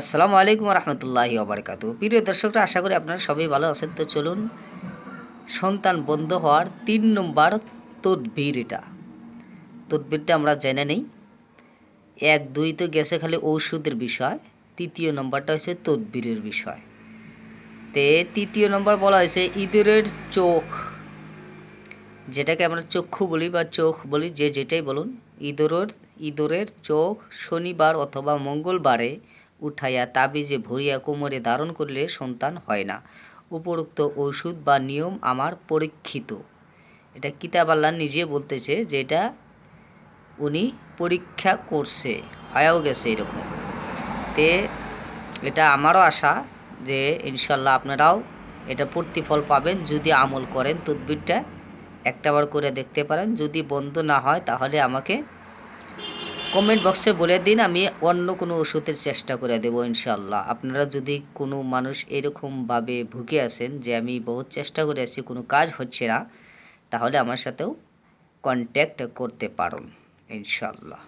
আসসালামু আলাইকুম রহমতুল্লাহি ওবরকাত প্রিয় দর্শকরা, আশা করি আপনারা সবাই ভালো আছেন। তো চলুন, সন্তান বন্ধ হওয়ার তিন নম্বর তদবির এটা। তদবিরটা আমরা জেনে নেই। এক, দুই তো গেছে খালি ঔষধের বিষয়। তৃতীয় নম্বরটা হচ্ছে তদবিরের বিষয়। তে তৃতীয় নম্বর বলা হয়েছে ইঁদুরের চোখ। যেটাকে আমরা চক্ষু বলি বা চোখ বলি, যে যেটাই বলুন, ইঁদুরের ইঁদুরের চোখ শনিবার অথবা মঙ্গলবারে উঠাইয়া তাবিজে ভরিয়া কোমরে ধারণ করলে সন্তান হয় না। উপরোক্ত ওষুধ বা নিয়ম আমার পরীক্ষিত। এটা কিতাব আল্লাহ নিজে বলতেছে যে এটা উনি পরীক্ষা করছে, হয়েও গেছে এরকম। তে এটা আমারও আশা যে ইনশাল্লাহ আপনারাও এটা প্রতিফল পাবেন যদি আমল করেন, তদবিরটা একটাবার করে দেখতে পারেন। যদি বন্ধ না হয় তাহলে আমাকে কমেন্ট বক্সে বলে দিন, আমি অন্য কোনো ওষুধের চেষ্টা করে দেবো ইনশাল্লাহ আপনারা যদি কোনো মানুষ এরকমভাবে ভুগে আছেন যে আমি বহুত চেষ্টা করে আছি, কোনো কাজ হচ্ছে না, তাহলে আমার সাথেও কন্ট্যাক্ট করতে পারুন ইনশাল্লাহ